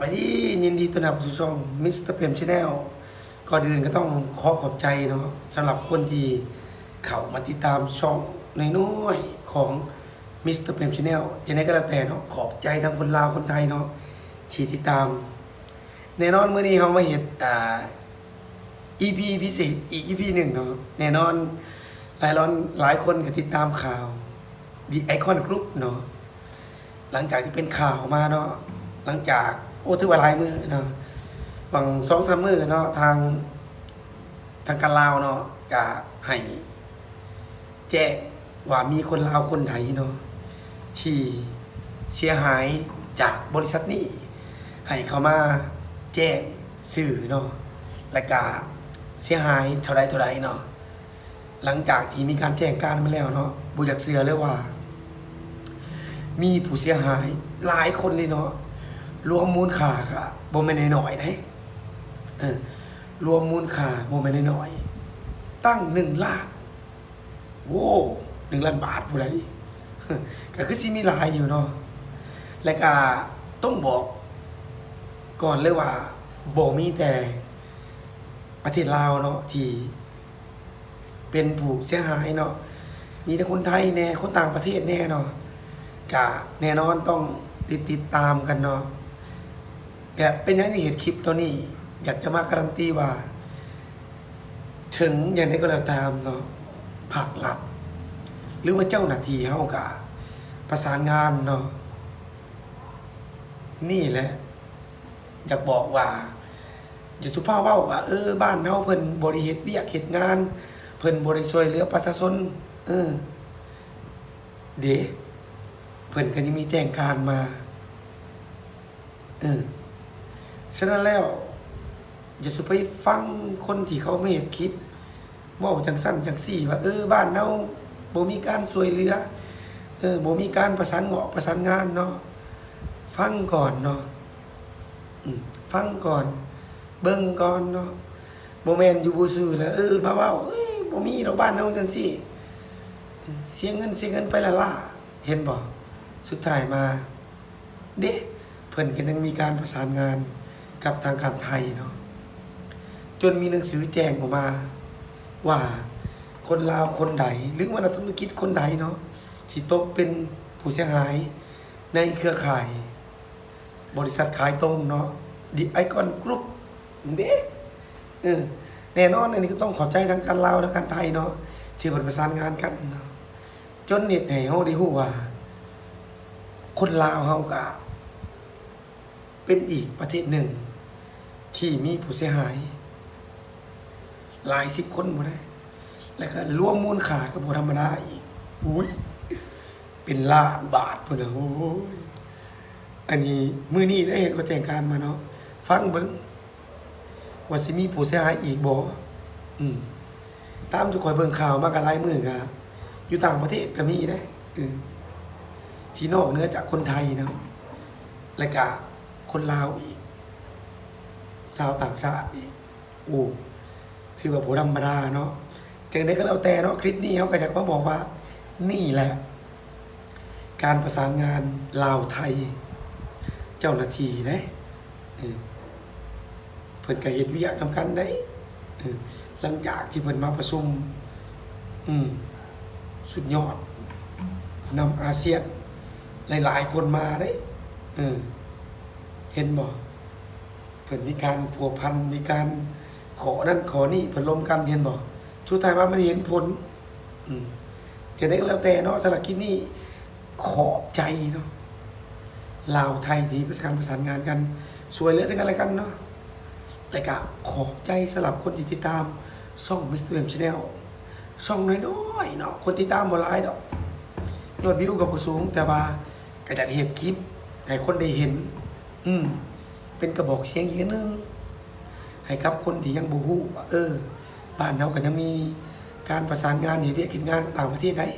บายดียินดีต้อนรับสู่ช่องมิสเตอร์เพมชาแนลก่อนอื่นก็ต้องขอขอบใจเนาะสำหรับคนที่เข้ามาติดตามช่องน้อยๆของมิสเตอร์เพมชาแนลจะไหนก็แล้วแต่เนาะขอบใจทั้งคนลาวคนไทยเนาะที่ติดตาม แน่นอนเมื่อนี้เขามาเห็นอ่า EP พิเศษอีก EP หนึ่งเนาะแน่นอนหลายร้อนหลายคนก็ติดตามข่าวดีไอคอนกรุ๊ปเนาะหลังจากที่เป็นข่าวมาเนาะหลังจาก โอ้ถือว่าหลายมือเนาะบางสองสามมือเนาะทาง ทางการลาวเนาะก็ให้แจ้งว่ามีคนลาวคนไทยเนาะที่เสียหายจากบริษัทนี้ให้เขามาแจ้งสื่อเนาะและก็เสียหายเท่าไรเท่าไรเนาะหลังจากที่มีการแจ้งการมาแล้วเนาะบุอยากเสือเลยว่า มีผู้เสียหายหลายคนเลยเนาะ รวมมูลค่าค่ะบ่แม่นน้อยๆนะเออรวมมูลค่าบ่แม่นน้อยๆตั้งหนึ่งล้านโว้หนึ่งล้านบาทผู้ใดก็คือสิมีหลายอยู่เนาะและก็ต้องบอก ก่อนเลยว่าบ่มีแต่ประเทศลาวเนาะที่เป็นผู้เสียหายเนาะมีแต่คนไทยแน่คนต่างประเทศแน่เนาะกะแน่นอนต้องติดติดตามกันเนาะ แต่เป็นอยังที่เห็นคลิปตัวนี้ อยากจะมาการันตีว่า ถึงอย่างไรก็แล้วตามเนาะภาครัฐหรือว่าเจ้าหน้าที่เฮากะประสานงานเนาะนี่แหละ อยากบอกว่าจะสุภาพว่าว่าเออบ้านเฮาเพิ่นบริเฮ็ดเวียกเฮ็ดงาน เพิ่นบริช่วยเหลือประชาชนเออ เดะเพื่นก็ยังมีแจ้งการมา เออ ฉะนั้นแล้วอย่าสุไปฟังคนที่เขาไม่เห็นคลิปว่าจังสั้นจังสี่ว่าเออบ้านเราบ่มีการช่วยเหลือเออบ่มีการประสานเงาะประสานงานเนาะฟังก่อนเนาะฟังก่อน เบิ่งก่อนเนาะโมเมนต์อยู่บูซือแล้วเออมาว่าเอ้ยบ่มีดอกบ้านเฮาจังซี่ เสียเงินเสียเงินไปละล่าเห็นบ่สุดท้ายมา เด้เพิ่นก็ยังมีการประสานงาน กับทางการไทยเนาะจนมีหนังสือแจ้งออกมา ว่าคนลาวคนใดหรือว่านักธุรกิจคนใดเนาะที่ตกเป็นผู้เสียหายในเครือข่าย บริษัทขายตรงเนาะดิไอคอนกรุ๊ปเด้เออแน่นอนอันนี้ก็ต้องขอบใจทั้งการลาวและการไทยเนาะที่เพิ่นประสานงานกันเนาะจนเน็ตให้เฮาได้ฮู้ว่า คนลาวเฮาก็เป็นอีกประเทศหนึ่ง ที่มีผู้เสียหาย หลายสิบคนบ่ได้แล้วก็รวมมูลค่าก็บ่ธรรมดาอีกอุ้ยเป็นล้านบาทพุ่นนะโอ้ยอันนี้มือนี้ได้เห็นเขาแจ้งการมาเนาะฟังเบิ่งว่าสิมีผู้เสียหายอีกบ่อืมตามทุกคนเบิ่งข่าวมากันหลายมือก็อยู่ต่างประเทศก็มีนะเออที่นอกเหนือจากคนไทยเนาะและก็คนลาวอีก ชาวต่างชาติอีกโอ้ถือว่าโบธรรมดาเนาะจากนี้ก็แล้วแต่เนาะคลิปนี้เขาก็อยากมาบอกว่า นี่แหละ การประสานงานลาวไทย เจ้าหน้าที่นะเพิ่นก็เฮ็ดเวียกนำกันได้หลังจากที่เพิ่นมาประชุมอืมสุดยอดนำอาเซียน หลาย ๆ คนมาได้เออเห็นบ่ เพิ่นมีการผัวพันมีการขอนั่นขอนี่เพิ่นลมกันเห็นบ่สุดท้ายมามันเห็นผลอืมจะได้ก็แล้วแต่เนาะสำหรับคลิปนี้ขอบใจเนาะลาวไทยที่ประสานประสานงานกันสวยเหลือซึ่งกันและกันเนาะแล้วก็ขอบใจสำหรับคนที่ติดตามช่อง Mr. m Channel ช่องน้อยๆเนาะคนติดตามบ่หลายดอกยอดวิวกับผู้สูง แต่ว่าก็อยากเห็นคลิปให้คนได้เห็น อืม เป็นกระบอกเสียงอีกนึงให้กับคนที่ยังบูฮู้ว่าเออ บ้านเราก็ยังมีการประสานงานเหตุเวียกเฮ็ดงานต่างประเทศได้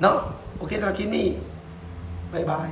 เนาะโอเคสำหรับคลิปนี้บายบาย